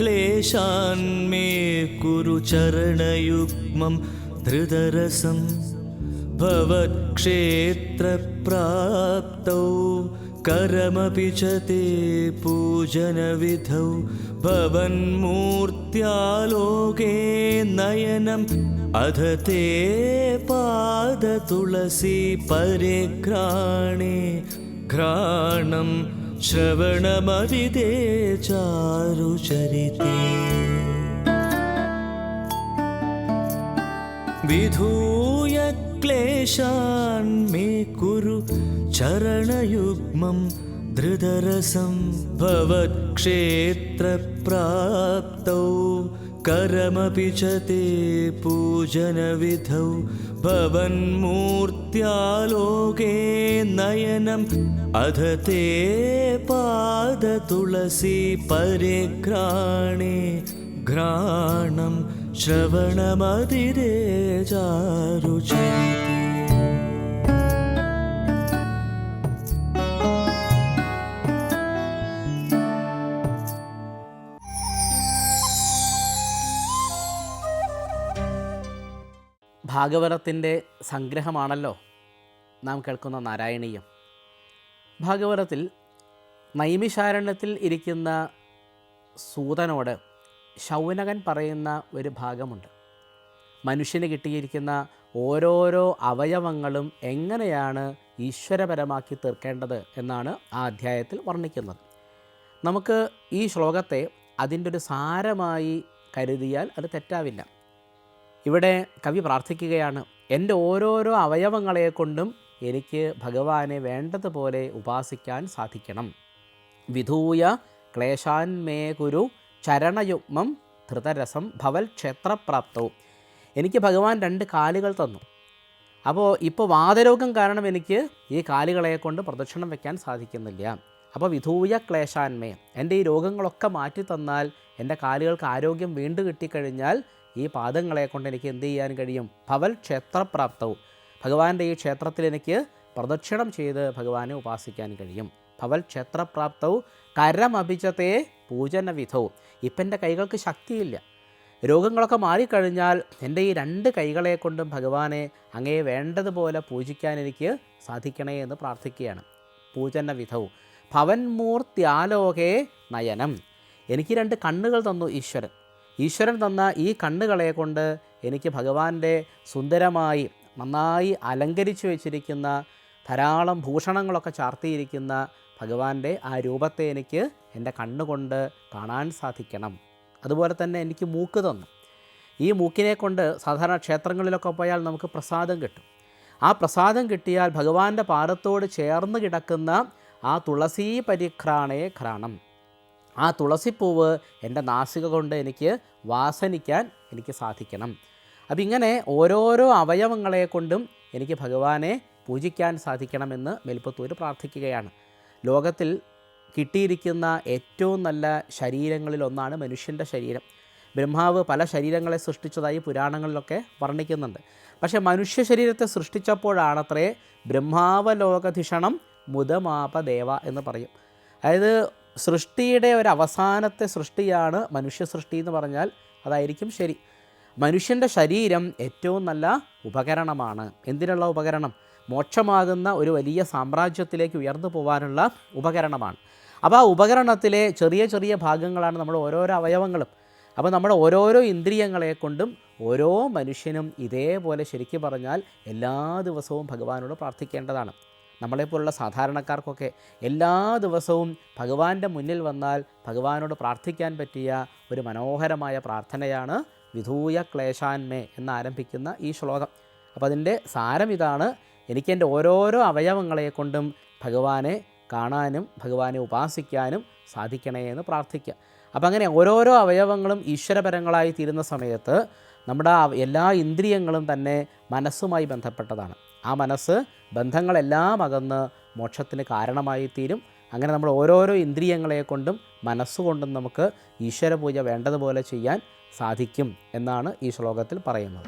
क्लेशान्मे कुरु चरणयुग्मं धृतरसं भवत्क्षेत्रप्राप्तौ करमपि च ते पूजनविधौ भवन्मूर्त्यालोके नयनम् अध ते पादतुलसी परिघ्राणे घ्राणं श्रवणमदिते चारुचरिते विधूय क्लेशान् मे कुरु चरणयुग्मं धृतरसं भवत्क्षेत्रप्राप्तौ करमपि च ते पूजनविधौ भवन्मूर्त्यालोके नयनम् अध ते पादतुलसी परिघ्राणे घ्राणं श्रवणमदिरे चारुचरिते ഭാഗവതത്തിൻ്റെ സംഗ്രഹമാണല്ലോ നാം കേൾക്കുന്ന നാരായണീയം. ഭാഗവതത്തിൽ നൈമിശാരണ്യത്തിൽ ഇരിക്കുന്ന സൂതനോട് ശൗനകൻ പറയുന്ന ഒരു ഭാഗമുണ്ട്. മനുഷ്യന് കിട്ടിയിരിക്കുന്ന ഓരോരോ അവയവങ്ങളും എങ്ങനെയാണ് ഈശ്വരപരമാക്കി തീർക്കേണ്ടത് എന്നാണ് ആ അധ്യായത്തിൽ വർണിക്കുന്നത്. നമുക്ക് ഈ ശ്ലോകത്തെ അതിന്റെ ഒരു സാരമായി കരുതിയാൽ അത് തെറ്റാവില്ല. ഇവിടെ കവി പ്രാർത്ഥിക്കുകയാണ് എന്റെ ഓരോരോ അവയവങ്ങളെ കൊണ്ടും എനിക്ക് ഭഗവാനെ വേണ്ടതുപോലെ ഉപാസിക്കാൻ സാധിക്കണം. വിധൂയ ക്ലേശാൻമേ കുരു ചരണയുഗ്മം ധൃതരസം ഭവൽ ക്ഷേത്രപ്രാപ്തവും എനിക്ക് ഭഗവാൻ രണ്ട് കാലുകൾ തന്നു. അപ്പോൾ ഇപ്പോൾ വാതരോഗം കാരണം എനിക്ക് ഈ കാലുകളെ കൊണ്ട് പ്രദക്ഷിണം വയ്ക്കാൻ സാധിക്കുന്നില്ല. അപ്പോൾ വിധൂയ ക്ലേശാന്മേ എന്റെ ഈ രോഗങ്ങളൊക്കെ മാറ്റി തന്നാൽ എന്റെ കാലുകൾക്ക് ആരോഗ്യം വീണ്ടും കിട്ടിക്കഴിഞ്ഞാൽ ഈ പാദങ്ങളെ കൊണ്ട് എനിക്ക് എന്ത് ചെയ്യാൻ കഴിയും? ഭവൽ ക്ഷേത്രപ്രാപ്തവും ഭഗവാന്റെ ഈ ക്ഷേത്രത്തിൽ എനിക്ക് പ്രദക്ഷിണം ചെയ്ത് ഭഗവാനെ ഉപാസിക്കാൻ കഴിയും. ഭവൽ ക്ഷേത്രപ്രാപ്തവും കരമഭിജത്തെ പൂജന വിധവും ഇപ്പം എന്റെ കൈകൾക്ക് ശക്തിയില്ല. രോഗങ്ങളൊക്കെ മാറിക്കഴിഞ്ഞാൽ എന്റെ ഈ രണ്ട് കൈകളെ കൊണ്ടും ഭഗവാനെ അങ്ങേ വേണ്ടതുപോലെ പൂജിക്കാൻ എനിക്ക് സാധിക്കണേ എന്ന് പ്രാർത്ഥിക്കുകയാണ്. പൂജന വിധവും ഭവൻമൂർത്തിയാലോകേ നയനം. എനിക്ക് രണ്ട് കണ്ണുകൾ തന്നു ഈശ്വരൻ. ഈശ്വരൻ തന്ന ഈ കണ്ണുകളെ കൊണ്ട് എനിക്ക് ഭഗവാന്റെ സുന്ദരമായി നന്നായി അലങ്കരിച്ചു വെച്ചിരിക്കുന്ന ധാരാളം ഭൂഷണങ്ങളൊക്കെ ചാർത്തിയിരിക്കുന്ന ഭഗവാന്റെ ആ രൂപത്തെ എനിക്ക് എന്റെ കണ്ണുകൊണ്ട് കാണാൻ സാധിക്കണം. അതുപോലെ തന്നെ എനിക്ക് മൂക്ക് തന്നു. ഈ മൂക്കിനെ കൊണ്ട് സാധാരണ ക്ഷേത്രങ്ങളിലൊക്കെ പോയാൽ നമുക്ക് പ്രസാദം കിട്ടും. ആ പ്രസാദം കിട്ടിയാൽ ഭഗവാന്റെ പാദത്തോട് ചേർന്ന് കിടക്കുന്ന ആ തുളസി പരിഘ്രാണേ ഘ്രാണം. ആ തുളസിപ്പൂവ് എന്റെ നാസിക കൊണ്ട് എനിക്ക് വാസനിക്കാൻ എനിക്ക് സാധിക്കണം. അപ്പം ഇങ്ങനെ ഓരോരോ അവയവങ്ങളെ കൊണ്ടും എനിക്ക് ഭഗവാനെ പൂജിക്കാൻ സാധിക്കണമെന്ന് മെൽപ്പത്തൂർ പ്രാർത്ഥിക്കുകയാണ്. ലോകത്തിൽ കിട്ടിയിരിക്കുന്ന ഏറ്റവും നല്ല ശരീരങ്ങളിൽ ഒന്നാണ് മനുഷ്യന്റെ ശരീരം. ബ്രഹ്മാവ് പല ശരീരങ്ങളെ സൃഷ്ടിച്ചതായി പുരാണങ്ങളിലൊക്കെ വർണിക്കുന്നുണ്ട്. പക്ഷേ മനുഷ്യ ശരീരത്തെ സൃഷ്ടിച്ചപ്പോഴാണത്രേ ബ്രഹ്മാവലോകധിഷണം മുതമാപദേവ എന്ന് പറയും. അതായത് സൃഷ്ടിയുടെ ഒരു അവസാനത്തെ സൃഷ്ടിയാണ് മനുഷ്യ സൃഷ്ടി എന്ന് പറഞ്ഞാൽ അതായിരിക്കും ശരി. മനുഷ്യന്റെ ശരീരം ഏറ്റവും നല്ല ഉപകരണമാണ്. എന്തിനുള്ള ഉപകരണം? മോക്ഷമാകുന്ന ഒരു വലിയ സാമ്രാജ്യത്തിലേക്ക് ഉയർന്നു പോകാനുള്ള ഉപകരണമാണ്. അപ്പോൾ ആ ഉപകരണത്തിലെ ചെറിയ ചെറിയ ഭാഗങ്ങളാണ് നമ്മുടെ ഓരോരോ അവയവങ്ങളും. അപ്പോൾ നമ്മുടെ ഓരോരോ ഇന്ദ്രിയങ്ങളെ കൊണ്ടും ഓരോ മനുഷ്യനും ഇതേപോലെ ശരിക്കും പറഞ്ഞാൽ എല്ലാ ദിവസവും ഭഗവാനോട് പ്രാർത്ഥിക്കേണ്ടതാണ്. നമ്മളെപ്പോലുള്ള സാധാരണക്കാർക്കൊക്കെ എല്ലാ ദിവസവും ഭഗവാന്റെ മുന്നിൽ വന്നാൽ ഭഗവാനോട് പ്രാർത്ഥിക്കാൻ പറ്റിയ ഒരു മനോഹരമായ പ്രാർത്ഥനയാണ് വിധൂയ ക്ലേശാന്മേ എന്നാരംഭിക്കുന്ന ഈ ശ്ലോകം. അപ്പോൾ അതിന്റെ സാരം ഇതാണ്. എനിക്ക് എന്റെ ഓരോരോ അവയവങ്ങളെ കൊണ്ടും ഭഗവാനെ കാണാനും ഭഗവാനെ ഉപാസിക്കാനും സാധിക്കണേ എന്ന് പ്രാർത്ഥിക്കുക. അപ്പം അങ്ങനെ ഓരോരോ അവയവങ്ങളും ഈശ്വരപരങ്ങളായി തീരുന്ന സമയത്ത് നമ്മുടെ എല്ലാ ഇന്ദ്രിയങ്ങളും തന്നെ മനസ്സുമായി ബന്ധപ്പെട്ടതാണ്. ആ മനസ്സ് ബന്ധങ്ങളെല്ലാം അകന്ന് മോക്ഷത്തിന് കാരണമായി തീരും അങ്ങനെ നമ്മൾ ഓരോരോ ഇന്ദ്രിയങ്ങളെ കൊണ്ടും മനസ്സുകൊണ്ടും നമുക്ക് ഈശ്വര പൂജ വേണ്ടതുപോലെ ചെയ്യാൻ സാധിക്കും എന്നാണ് ഈ ശ്ലോകത്തിൽ പറയുന്നത്.